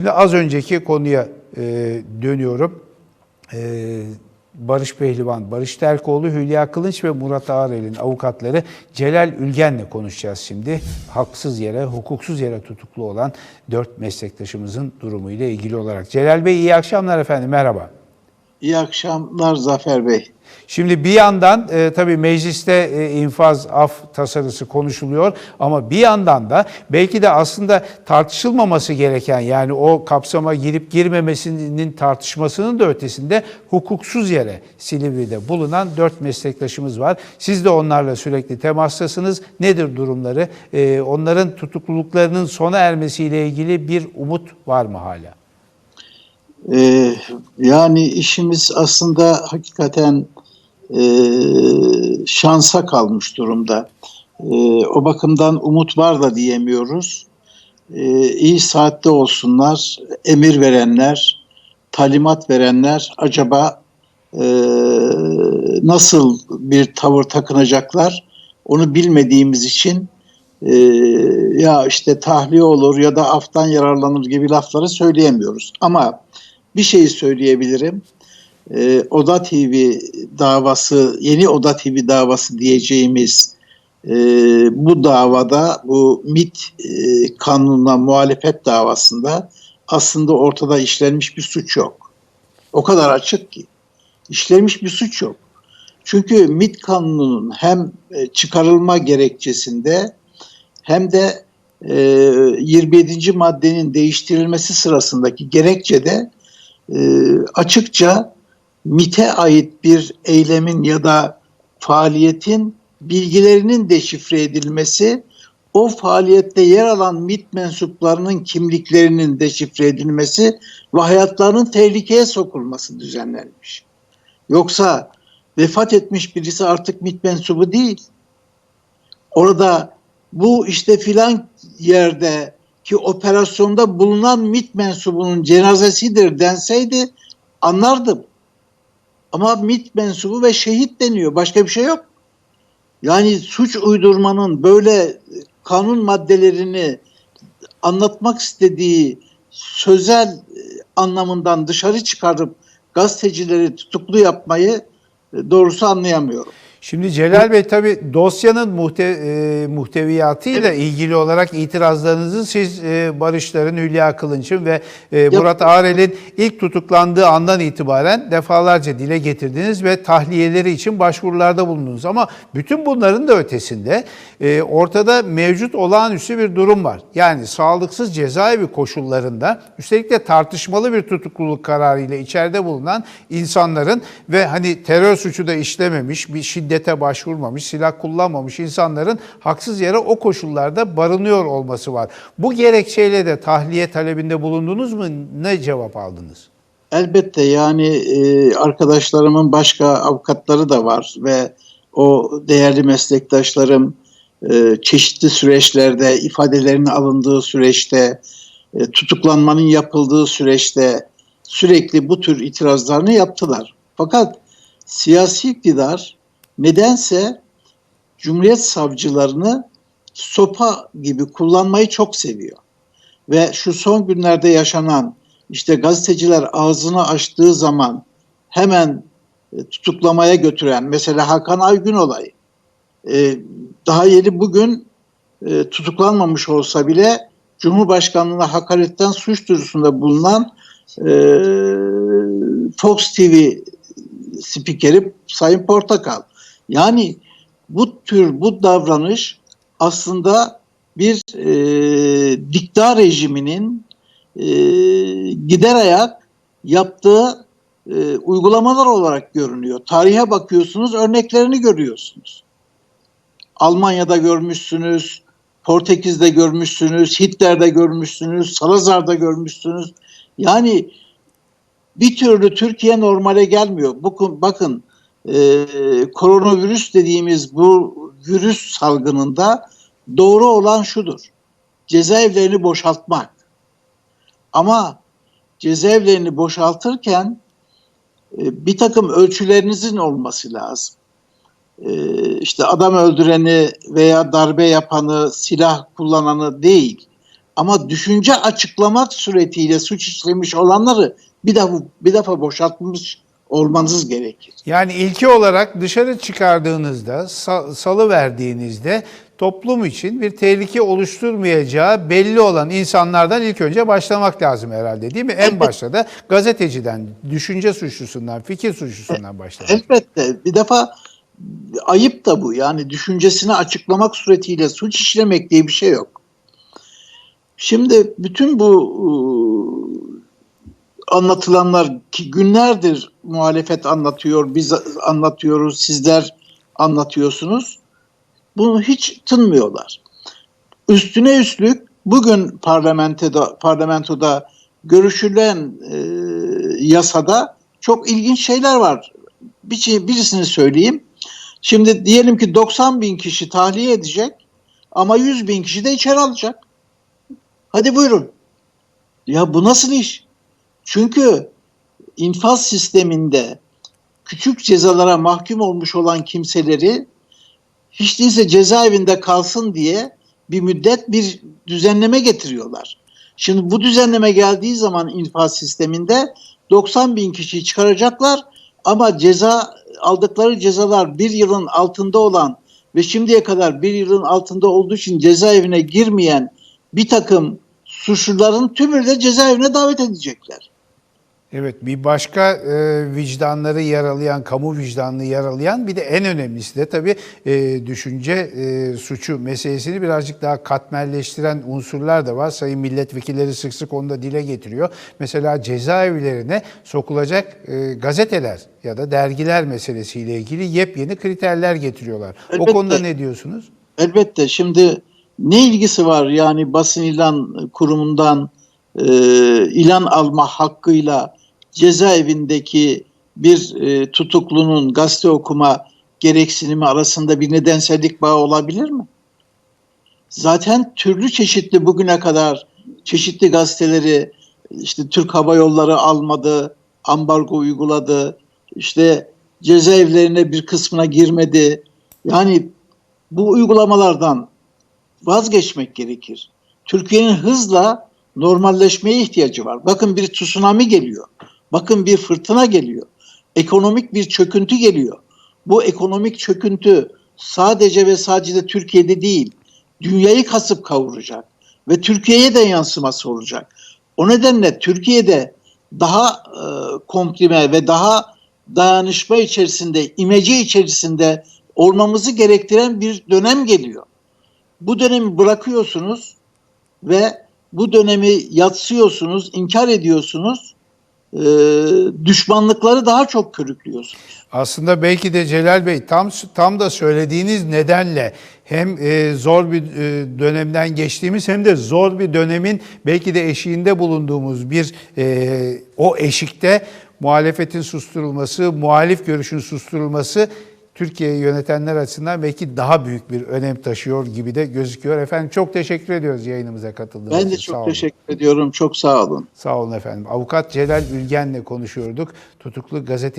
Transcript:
Şimdi az önceki konuya e, dönüyorum. E, Barış Pehlivan, Barış Terkoğlu, Hülya Kılınç ve Murat Ağrel'in avukatları Celal Ülgen'le konuşacağız şimdi. Haksız yere, hukuksuz yere tutuklu olan dört meslektaşımızın durumuyla ilgili olarak. Celal Bey iyi akşamlar efendim, merhaba. İyi akşamlar Zafer Bey. Şimdi bir yandan e, tabii mecliste e, infaz af tasarısı konuşuluyor ama bir yandan da belki de aslında tartışılmaması gereken yani o kapsama girip girmemesinin tartışmasının da ötesinde hukuksuz yere Silivri'de bulunan dört meslektaşımız var. Siz de onlarla sürekli temastasınız. Nedir durumları? E, onların tutukluluklarının sona ermesiyle ilgili bir umut var mı hala? Ee, yani işimiz aslında hakikaten e, şansa kalmış durumda. E, o bakımdan umut var da diyemiyoruz. E, iyi saatte olsunlar, emir verenler, talimat verenler acaba e, nasıl bir tavır takınacaklar onu bilmediğimiz için e, ya işte tahliye olur ya da aftan yararlanır gibi lafları söyleyemiyoruz. Ama bir şeyi söyleyebilirim. Ee, Oda TV davası, yeni Oda TV davası diyeceğimiz e, bu davada, bu MIT e, kanununa muhalefet davasında aslında ortada işlenmiş bir suç yok. O kadar açık ki. İşlenmiş bir suç yok. Çünkü MIT kanununun hem e, çıkarılma gerekçesinde hem de e, 27. maddenin değiştirilmesi sırasındaki gerekçede e, açıkça MIT'e ait bir eylemin ya da faaliyetin bilgilerinin deşifre edilmesi, o faaliyette yer alan MIT mensuplarının kimliklerinin deşifre edilmesi ve hayatlarının tehlikeye sokulması düzenlenmiş. Yoksa vefat etmiş birisi artık MIT mensubu değil. Orada bu işte filan yerde ki operasyonda bulunan MIT mensubunun cenazesidir denseydi anlardım. Ama MIT mensubu ve şehit deniyor. Başka bir şey yok. Yani suç uydurmanın böyle kanun maddelerini anlatmak istediği sözel anlamından dışarı çıkarıp gazetecileri tutuklu yapmayı doğrusu anlayamıyorum. Şimdi Celal Bey tabii dosyanın muhte, e, muhteviyatıyla Evet. ilgili olarak itirazlarınızı siz e, Barışların, Hülya Kılınç'ın ve e, Murat Ağrel'in ilk tutuklandığı andan itibaren defalarca dile getirdiniz ve tahliyeleri için başvurularda bulundunuz. Ama bütün bunların da ötesinde e, ortada mevcut olağanüstü bir durum var. Yani sağlıksız cezaevi koşullarında üstelik de tartışmalı bir tutukluluk kararıyla içeride bulunan insanların ve hani terör suçu da işlememiş, bir şiddete başvurmamış, silah kullanmamış insanların haksız yere o koşullarda barınıyor olması var. Bu gerekçeyle de tahliye talebinde bulundunuz mu? Ne cevap aldınız? Elbette yani e, arkadaşlarımın başka avukatları da var ve o değerli meslektaşlarım e, çeşitli süreçlerde ifadelerinin alındığı süreçte e, tutuklanmanın yapıldığı süreçte sürekli bu tür itirazlarını yaptılar. Fakat siyasi iktidar nedense Cumhuriyet savcılarını sopa gibi kullanmayı çok seviyor. Ve şu son günlerde yaşanan işte gazeteciler ağzını açtığı zaman hemen e, tutuklamaya götüren mesela Hakan Aygün olayı. E, daha yeni bugün e, tutuklanmamış olsa bile Cumhurbaşkanlığına hakaretten suç duyurusunda bulunan Fox TV spikeri Sayın Portakal. Yani bu tür bu davranış aslında bir e, dikta rejiminin e, gider ayak yaptığı e, uygulamalar olarak görünüyor. Tarihe bakıyorsunuz, örneklerini görüyorsunuz. Almanya'da görmüşsünüz, Portekiz'de görmüşsünüz, Hitler'de görmüşsünüz, Salazar'da görmüşsünüz. Yani bir türlü Türkiye normale gelmiyor. Bakın, bakın e, koronavirüs dediğimiz bu virüs salgınında doğru olan şudur. Cezaevlerini boşaltmak. Ama cezaevlerini boşaltırken e, bir takım ölçülerinizin olması lazım. E, işte adam öldüreni veya darbe yapanı, silah kullananı değil. Ama düşünce açıklamak suretiyle suç işlemiş olanları bir defa bir defa boşaltmış olmanız gerekir. Yani ilki olarak dışarı çıkardığınızda, sa- salı verdiğinizde toplum için bir tehlike oluşturmayacağı belli olan insanlardan ilk önce başlamak lazım herhalde değil mi? En başta da gazeteciden, düşünce suçlusundan, fikir suçlusundan başlamak. Elbette bir defa ayıp da bu. Yani düşüncesini açıklamak suretiyle suç işlemek diye bir şey yok. Şimdi bütün bu ıı, anlatılanlar ki günlerdir muhalefet anlatıyor, biz anlatıyoruz, sizler anlatıyorsunuz. Bunu hiç tınmıyorlar. Üstüne üstlük bugün parlamentoda parlamentoda görüşülen e, yasada çok ilginç şeyler var. Bir şey, birisini söyleyeyim. Şimdi diyelim ki 90 bin kişi tahliye edecek ama 100 bin kişi de içeri alacak. Hadi buyurun. Ya bu nasıl iş? Çünkü infaz sisteminde küçük cezalara mahkum olmuş olan kimseleri hiç değilse cezaevinde kalsın diye bir müddet bir düzenleme getiriyorlar. Şimdi bu düzenleme geldiği zaman infaz sisteminde 90 bin kişiyi çıkaracaklar ama ceza aldıkları cezalar bir yılın altında olan ve şimdiye kadar bir yılın altında olduğu için cezaevine girmeyen bir takım suçluların tümünü de cezaevine davet edecekler. Evet bir başka e, vicdanları yaralayan, kamu vicdanını yaralayan bir de en önemlisi de tabii e, düşünce e, suçu meselesini birazcık daha katmerleştiren unsurlar da var. Sayın milletvekilleri sık sık onu da dile getiriyor. Mesela cezaevlerine sokulacak e, gazeteler ya da dergiler meselesiyle ilgili yepyeni kriterler getiriyorlar. O Elbette. konuda ne diyorsunuz? Elbette şimdi ne ilgisi var yani basın ilan kurumundan e, ilan alma hakkıyla cezaevindeki bir e, tutuklunun gazete okuma gereksinimi arasında bir nedensellik bağı olabilir mi? Zaten türlü çeşitli bugüne kadar çeşitli gazeteleri işte Türk Hava Yolları almadı, ambargo uyguladı, işte cezaevlerine bir kısmına girmedi. Yani bu uygulamalardan vazgeçmek gerekir. Türkiye'nin hızla normalleşmeye ihtiyacı var. Bakın bir tsunami geliyor. Bakın bir fırtına geliyor. Ekonomik bir çöküntü geliyor. Bu ekonomik çöküntü sadece ve sadece de Türkiye'de değil, dünyayı kasıp kavuracak ve Türkiye'ye de yansıması olacak. O nedenle Türkiye'de daha e, komprime ve daha dayanışma içerisinde, imece içerisinde olmamızı gerektiren bir dönem geliyor. Bu dönemi bırakıyorsunuz ve bu dönemi yatsıyorsunuz, inkar ediyorsunuz. Ee, düşmanlıkları daha çok körüklüyorsunuz. Aslında belki de Celal Bey tam tam da söylediğiniz nedenle hem e, zor bir e, dönemden geçtiğimiz hem de zor bir dönemin belki de eşiğinde bulunduğumuz bir e, o eşikte muhalefetin susturulması, muhalif görüşün susturulması Türkiye'yi yönetenler açısından belki daha büyük bir önem taşıyor gibi de gözüküyor. Efendim çok teşekkür ediyoruz yayınımıza katıldığınız için. Ben de Sağ çok olun. teşekkür ediyorum. Çok sağ olun. Sağ olun efendim. Avukat Celal Ülgen'le konuşuyorduk. Tutuklu gazeteci